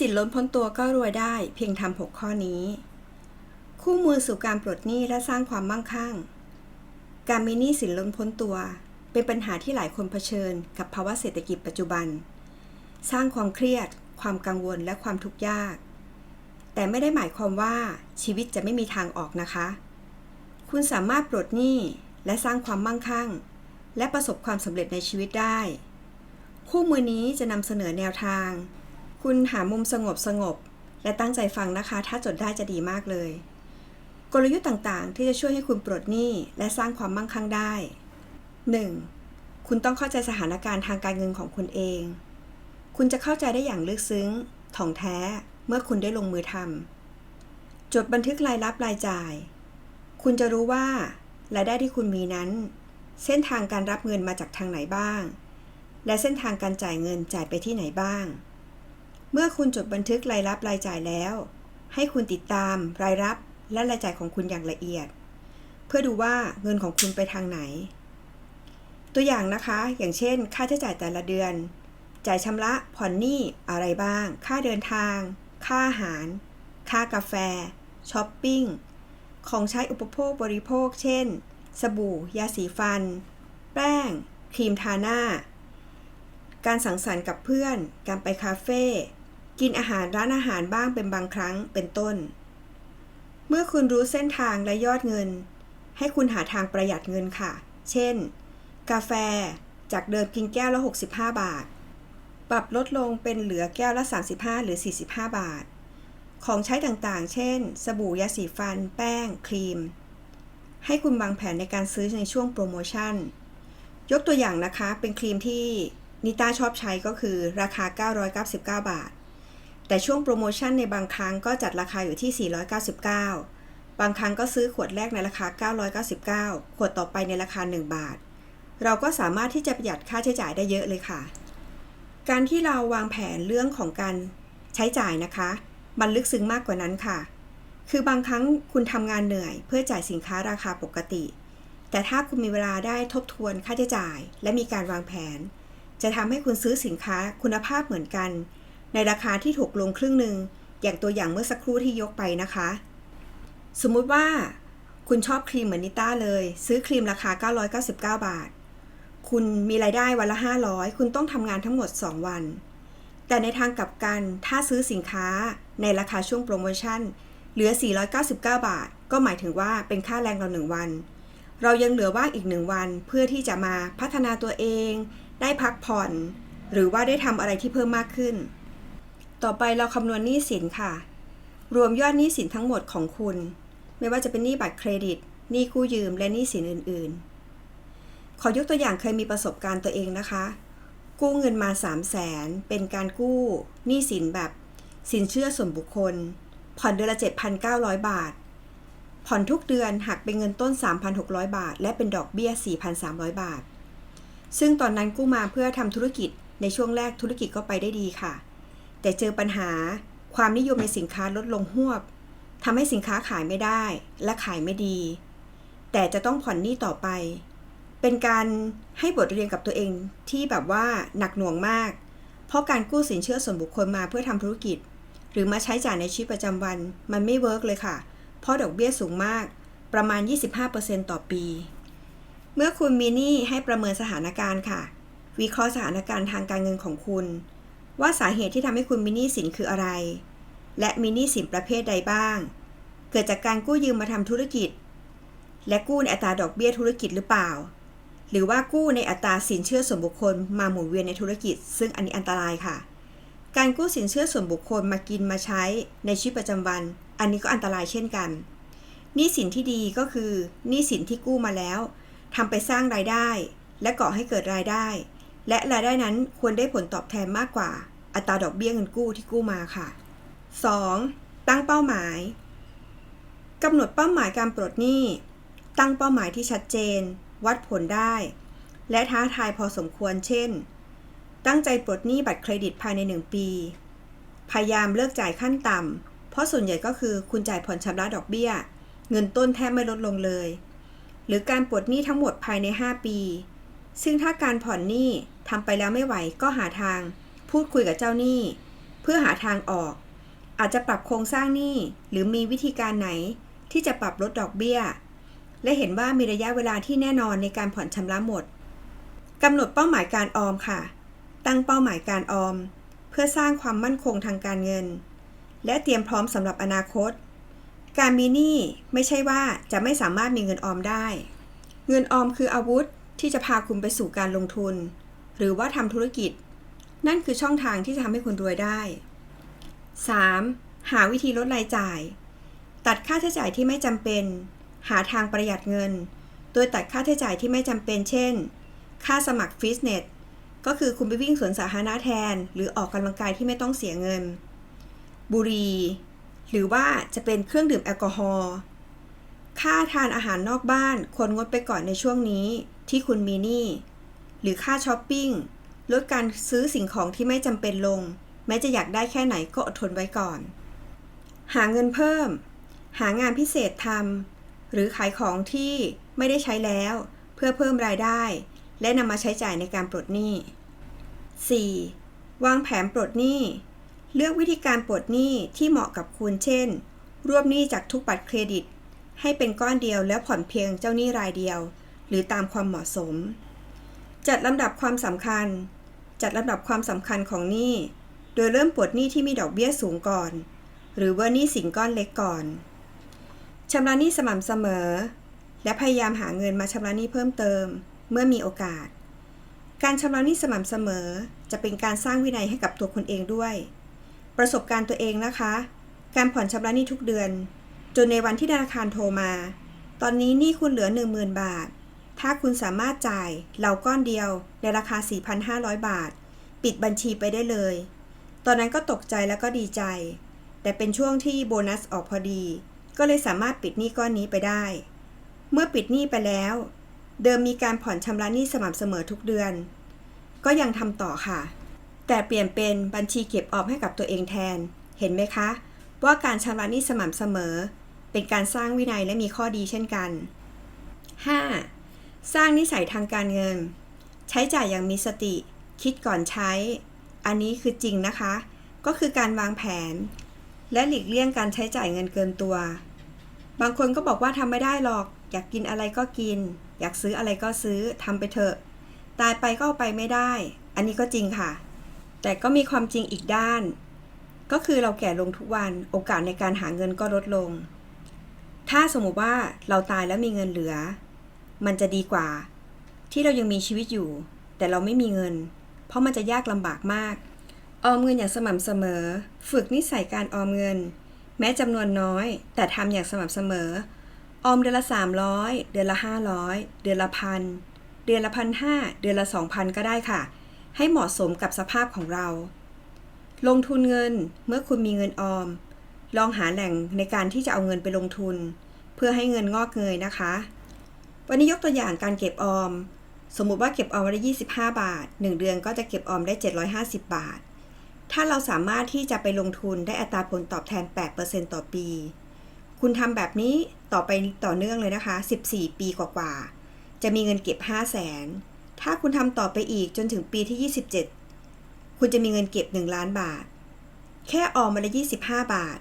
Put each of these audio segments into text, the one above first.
สินล้นพ้นตัวก็รวยได้เพียงทำหกข้อนี้ คู่มือสู่การปลดหนี้และสร้างความมั่งคั่ง การมีหนี้สินล้นพ้นตัว เป็นปัญหาที่หลายคนเผชิญ กับภาวะเศรษฐกิจปัจจุบัน สร้างความเครียด ความกังวลและความทุกข์ยาก แต่ไม่ได้หมายความว่าชีวิตจะไม่มีทางออกนะคะ คุณสามารถปลดหนี้และสร้างความมั่งคั่ง และประสบความสำเร็จในชีวิตได้ คู่มือนี้จะนำเสนอแนวทาง คุณหามุมสงบสงบ และตั้งใจฟังนะคะ ถ้าจดได้จะดีมากเลย กลยุทธ์ต่างๆ ที่จะช่วยให้คุณปลดหนี้และสร้างความมั่งคั่งได้ 1. คุณต้องเข้าใจสถานการณ์ทางการเงินของคุณเอง คุณจะเข้าใจได้อย่างลึกซึ้ง ถ่องแท้เมื่อคุณได้ลงมือทำจดบันทึกรายรับรายจ่าย คุณจะรู้ว่ารายได้ที่คุณมีนั้น เส้นทางการรับเงินมาจากทางไหนบ้าง และเส้นทางการจ่ายเงินจ่ายไปที่ไหนบ้าง เมื่อคุณจดบันทึกรายรับรายจ่ายแล้ว ให้คุณติดตามรายรับและรายจ่ายของคุณอย่างละเอียด เพื่อดูว่าเงินของคุณไปทางไหน ตัวอย่างนะคะ อย่างเช่น ค่าใช้จ่ายแต่ละเดือน จ่ายชำระผ่อนหนี้อะไรบ้าง ค่าเดินทาง ค่าอาหาร ค่ากาแฟช้อปปิ้งของใช้อุปโภคบริโภค เช่น สบู่ ยาสีฟัน แป้ง ครีมทาหน้า การสังสรรค์กับเพื่อน การไปคาเฟ่ กินอาหารร้านอาหารบ้างเป็นบางครั้งเป็นต้น เมื่อคุณรู้เส้นทางและยอดเงิน ให้คุณหาทางประหยัดเงินค่ะ เช่น กาแฟจากเดิมกินแก้วละ 65 บาท ปรับลดลงเป็นเหลือแก้วละ 35 หรือ 45 บาท ของใช้ต่างๆ เช่น สบู่ยาสีฟัน แป้ง ครีม ให้คุณวางแผนในการซื้อในช่วงโปรโมชั่น ยกตัวอย่างนะคะ เป็นครีมที่นิต้าชอบใช้ก็คือราคา 999 บาท แต่ช่วงโปรโมชั่นในบางครั้งก็จัดราคาอยู่ที่ 499 บางครั้งก็ซื้อขวดแรกในราคา 999 ขวดต่อไปในราคา 1 บาท เราก็สามารถที่จะประหยัดค่าใช้จ่ายได้เยอะเลยค่ะ การที่เราวางแผนเรื่องของการใช้จ่ายนะคะ มันลึกซึ้งมากกว่านั้นค่ะ คือบางครั้งคุณทำงานเหนื่อย เพื่อจ่ายสินค้าราคาปกติ แต่ถ้าคุณมีเวลาได้ทบทวนค่าใช้จ่าย และมีการวางแผน จะทำให้คุณซื้อสินค้าคุณภาพเหมือนกัน ในราคาที่ถูกลงครึ่งหนึ่งอย่างตัวอย่างเมื่อสักครู่ที่ยกไปนะคะ สมมุติว่า คุณชอบครีมเหมือนนิต้าเลย ซื้อครีมราคา 999 บาท คุณมีรายได้วันละ 500 คุณต้องทำงานทั้งหมด 2 วัน แต่ในทางกลับกันถ้าซื้อสินค้าในราคาช่วงโปรโมชั่น เหลือ 499 บาท ก็หมายถึงว่าเป็นค่าแรงเราหนึ่งวัน เรายังเหลือว่างอีกหนึ่งวันเพื่อที่จะมาพัฒนาตัวเอง ได้พักผ่อน หรือว่าได้ทำอะไรที่เพิ่มมากขึ้น ต่อไปเราคำนวณหนี้สินค่ะ รวมยอดหนี้สินทั้งหมดของคุณ ไม่ว่าจะเป็นหนี้บัตรเครดิต หนี้กู้ยืม และหนี้สินอื่น ๆ ขอยกตัวอย่างเคยมีประสบการณ์ตัวเองนะคะ กู้เงินมา 3 0 0แสนเป็นการกู้หนี้สินแบบสินเชื่อส่วนบุคคล ผ่อนเดือนละ 7,900 บาท ผ่อนทุกเดือนหักเป็นเงินต้น 3,600 บาท และเป็นดอกเบี้ย 4,300 บาท ซึ่งตอนนั้นกู้มาเพื่อทำธุรกิจ ในช่วงแรกธุรกิจก็ไปได้ดีค่ะ แต่เจอปัญหาความนิยมในสินค้าลดลงหวบทำให้สินค้าขายไม่ได้และขายไม่ดี แต่จะต้องผ่อนหนี้ต่อไป เป็นการให้บทเรียนกับตัวเองที่แบบว่าหนักหน่วงมาก เพราะการกู้สินเชื่อส่วนบุคคลมาเพื่อทำธุรกิจ หรือมาใช้จ่ายในชีวิตประจำวัน มันไม่เวิร์กเลยค่ะ เพราะดอกเบี้ยสูงมากประมาณ 25%ต่อปี เมื่อคุณมีหนี้ให้ประเมินสถานการณ์ค่ะ วิเคราะห์สถานการณ์ทางการเงินของคุณ ว่าสาเหตุที่ทำให้คุณมีหนี้สินคืออะไร และมีหนี้สินประเภทใดบ้าง เกิดจากการกู้ยืมมาทำธุรกิจ และกู้ในอัตราดอกเบี้ยธุรกิจหรือเปล่า หรือว่ากู้ในอัตราสินเชื่อส่วนบุคคลมาหมุนเวียนในธุรกิจ ซึ่งอันนี้อันตรายค่ะ การกู้สินเชื่อส่วนบุคคลมากินมาใช้ในชีวิตประจำวัน อันนี้ก็อันตรายเช่นกันหนี้สินที่ดีก็คือหนี้สินที่กู้มาแล้วทำไปสร้างรายได้ และก่อให้เกิดรายได้ และรายได้นั้นควรได้ผลตอบแทนมากกว่า อัตราดอกเบี้ยเงินกู้ที่กู้มาค่ะ 2. ตั้งเป้าหมายกำหนดเป้าหมายการปลดหนี้ ตั้งเป้าหมายที่ชัดเจน วัดผลได้ และท้าทายพอสมควร เช่น ตั้งใจปลดหนี้บัตรเครดิตภายใน 1 ปี พยายามเลิกจ่ายขั้นต่ำ เพราะส่วนใหญ่ก็คือคุณจ่ายผ่อนชำระดอกเบี้ย เงินต้นแทบไม่ลดลงเลย หรือการปลดหนี้ทั้งหมดภายใน 5 ปี ซึ่งถ้าการผ่อนหนี้ทำไปแล้วไม่ไหวก็หาทาง พูดคุยกับเจ้าหนี้ เพื่อหาทางออก อาจจะปรับโครงสร้างหนี้หรือมีวิธีการไหน ที่จะปรับลดดอกเบี้ย และเห็นว่ามีระยะเวลาที่แน่นอนในการผ่อนชำระหมดกำหนดเป้าหมายการออมค่ะ ตั้งเป้าหมายการออม เพื่อสร้างความมั่นคงทางการเงิน และเตรียมพร้อมสำหรับอนาคต การมีหนี้ไม่ใช่ว่าจะไม่สามารถมีเงินออมได้ เงินออมคืออาวุธ ที่จะพาคุณไปสู่การลงทุน หรือว่าทำธุรกิจ นั่นคือช่องทางที่จะทำให้คุณรวยได้ 3. หาวิธีลดรายจ่าย ตัดค่าใช้จ่ายที่ไม่จำเป็น หาทางประหยัดเงิน โดยตัดค่าใช้จ่ายที่ไม่จำเป็น เช่น ค่าสมัครฟิตเนส ก็คือคุณไปวิ่งสวนสาธารณะแทน หรือออกกำลังกายที่ไม่ต้องเสียเงิน บุหรี่ หรือว่าจะเป็นเครื่องดื่มแอลกอฮอล์ ค่าทานอาหารนอกบ้านควรงดไปก่อนในช่วงนี้ ที่คุณมีหนี้หรือค่าช้อปปิ้งลดการซื้อสิ่งของที่ไม่จำเป็นลง แม้จะอยากได้แค่ไหนก็อดทนไว้ก่อน หาเงินเพิ่ม หางานพิเศษทำหรือขายของที่ไม่ได้ใช้แล้ว เพื่อเพิ่มรายได้ และนำมาใช้จ่ายในการปลดหนี้ 4. วางแผนปลดหนี้ เลือกวิธีการปลดหนี้ที่เหมาะกับคุณเช่น รวบหนี้จากทุกบัตรเครดิต ให้เป็นก้อนเดียวแล้วผ่อนเพียงเจ้าหนี้รายเดียว หรือตามความเหมาะสม จัดลำดับความสำคัญ จัดลำดับความสำคัญของหนี้ โดยเริ่มปลดหนี้ที่มีดอกเบี้ยสูงก่อน หรือว่าหนี้สินก้อนเล็กก่อนชำระหนี้สม่ำเสมอ และพยายามหาเงินมาชำระหนี้เพิ่มเติม เมื่อมีโอกาส การชำระหนี้สม่ำเสมอ จะเป็นการสร้างวินัยให้กับตัวคนเองด้วย ประสบการณ์ตัวเองนะคะ การผ่อนชำระหนี้ทุกเดือน จนในวันที่ธนาคารโทรมา ตอนนี้หนี้คุณเหลือ 10,000 บาท ถ้าคุณสามารถจ่ายเหล่าก้อนเดียวในราคา 4,500 บาท ปิดบัญชีไปได้เลย ตอนนั้นก็ตกใจแล้วก็ดีใจ แต่เป็นช่วงที่โบนัสออกพอดี ก็เลยสามารถปิดหนี้ก้อนนี้ไปได้ เมื่อปิดหนี้ไปแล้ว เดิมมีการผ่อนชำระหนี้สม่ำเสมอทุกเดือน ก็ยังทำต่อค่ะ แต่เปลี่ยนเป็นบัญชีเก็บออมให้กับตัวเองแทน เห็นไหมคะ ว่าการชำระหนี้สม่ำเสมอ เป็นการสร้างวินัยและมีข้อดีเช่นกัน 5. สร้างนิสัยทางการเงิน ใช้จ่ายอย่างมีสติ คิดก่อนใช้ อันนี้คือจริงนะคะ ก็คือการวางแผน และหลีกเลี่ยงการใช้จ่ายเงินเกินตัว บางคนก็บอกว่าทำไม่ได้หรอก อยากกินอะไรก็กิน อยากซื้ออะไรก็ซื้อทำไปเถอะ ตายไปก็ไปไม่ได้ อันนี้ก็จริงค่ะ แต่ก็มีความจริงอีกด้าน ก็คือเราแก่ลงทุกวัน โอกาสในการหาเงินก็ลดลง ถ้าสมมติว่าเราตายแล้วมีเงินเหลือ มันจะดีกว่า ที่เรายังมีชีวิตอยู่ แต่เราไม่มีเงิน เพราะมันจะยากลำบากมาก ออมเงินอย่างสม่ำเสมอ ฝึกนิสัยการออมเงิน แม้จำนวนน้อย แต่ทำอย่างสม่ำเสมอ ออมเดือนละ 300 เดือนละ 500 เดือนละพันเดือนละพันห้าเดือนละ 2,000 ก็ได้ค่ะ ให้เหมาะสมกับสภาพของเรา ลงทุนเงินเมื่อคุณมีเงินออม ลองหาแหล่งในการที่จะเอาเงินไปลงทุน เพื่อให้เงินงอกเงยนะคะ วันนี้ยกตัวอย่างการเก็บออม สมมุติว่าเก็บออมได้25 บาท 1 เดือนก็จะเก็บออมได้ 750 บาท ถ้าเราสามารถที่จะไปลงทุนได้อัตราผลตอบแทน 8%ต่อปี คุณทำแบบนี้ต่อไปต่อเนื่องเลยนะคะ 14 ปีกว่าๆ จะมีเงินเก็บ 5 0 0แสน ถ้าคุณทำต่อไปอีกจนถึงปีที่ 27 คุณจะมีเงินเก็บ 1 ล้านบาท แค่ออมมาละ25 บาท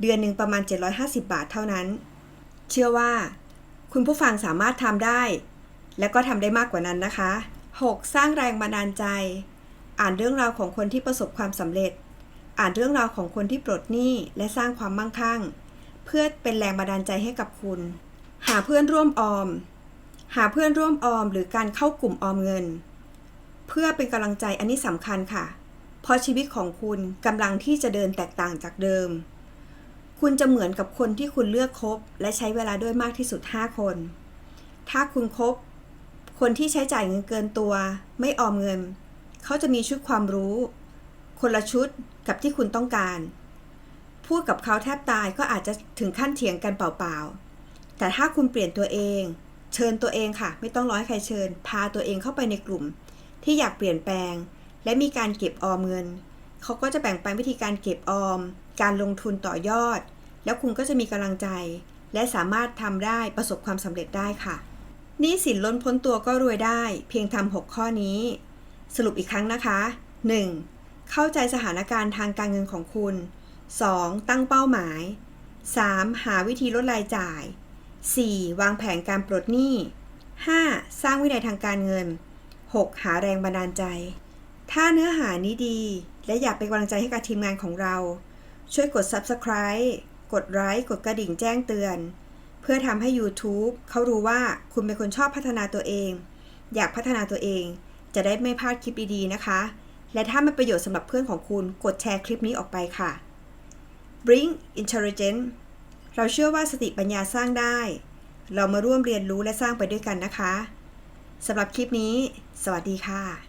เดือนหนึ่งประมาณ 750 บาทเท่านั้น เชื่อว่า คุณผู้ฟังสามารถทำได้ และก็ทำได้มากกว่านั้นนะคะ 6. สร้างแรงบันดาลใจ อ่านเรื่องราวของคนที่ประสบความสำเร็จ อ่านเรื่องราวของคนที่ปลดหนี้และสร้างความมั่งคั่ง เพื่อเป็นแรงบันดาลใจให้กับคุณ หาเพื่อนร่วมออม หาเพื่อนร่วมออม หรือการเข้ากลุ่มออมเงิน เพื่อเป็นกำลังใจอันนี้สำคัญค่ะ เพราะชีวิตของคุณกำลังที่จะเดินแตกต่างจากเดิม คุณจะเหมือนกับคนที่คุณเลือกคบ และใช้เวลาด้วยมากที่สุด 5 คน ถ้าคุณคบ คนที่ใช้จ่ายเงินเกินตัว ไม่ออมเงิน เขาจะมีชุดความรู้ คนละชุดกับที่คุณต้องการ พูดกับเขาแทบตายก็อาจจะถึงขั้นเถียงกันเปล่าๆ แต่ถ้าคุณเปลี่ยนตัวเอง เชิญตัวเองค่ะ ไม่ต้องร้อยใครเชิญ พาตัวเองเข้าไปในกลุ่ม ที่อยากเปลี่ยนแปลง และมีการเก็บออมเงิน เขาก็จะแบ่งปันวิธีการเก็บออม การลงทุนต่อยอด แล้วคุณก็จะมีกำลังใจ และสามารถทำได้ประสบความสำเร็จได้ค่ะนี้สินล้นพ้นตัวก็รวยได้ เพียงทำ6ข้อนี้ สรุปอีกครั้งนะคะ 1. เข้าใจสถานการณ์ทางการเงินของคุณ 2. ตั้งเป้าหมาย 3. หาวิธีลดรายจ่าย 4. วางแผนการปลดหนี้ 5. สร้างวินัยทางการเงิน 6. หาแรงบันดาลใจ ถ้าเนื้อหานี้ดี และอยากเป็นกำลังใจให้กับทีมงานของเรา ช่วยกด Subscribe กดไลค์กดกระดิ่งแจ้งเตือน เพื่อทำให้ YouTube เขารู้ว่าคุณเป็นคนชอบพัฒนาตัวเอง อยากพัฒนาตัวเอง จะได้ไม่พลาดคลิปดีๆนะคะ และถ้ามันประโยชน์สำหรับเพื่อนของคุณกดแชร์คลิปนี้ออกไปค่ะ Bring Intelligence เราเชื่อว่าสติปัญญาสร้างได้ เรามาร่วมเรียนรู้และสร้างไปด้วยกันนะคะสำหรับคลิปนี้ สวัสดีค่ะ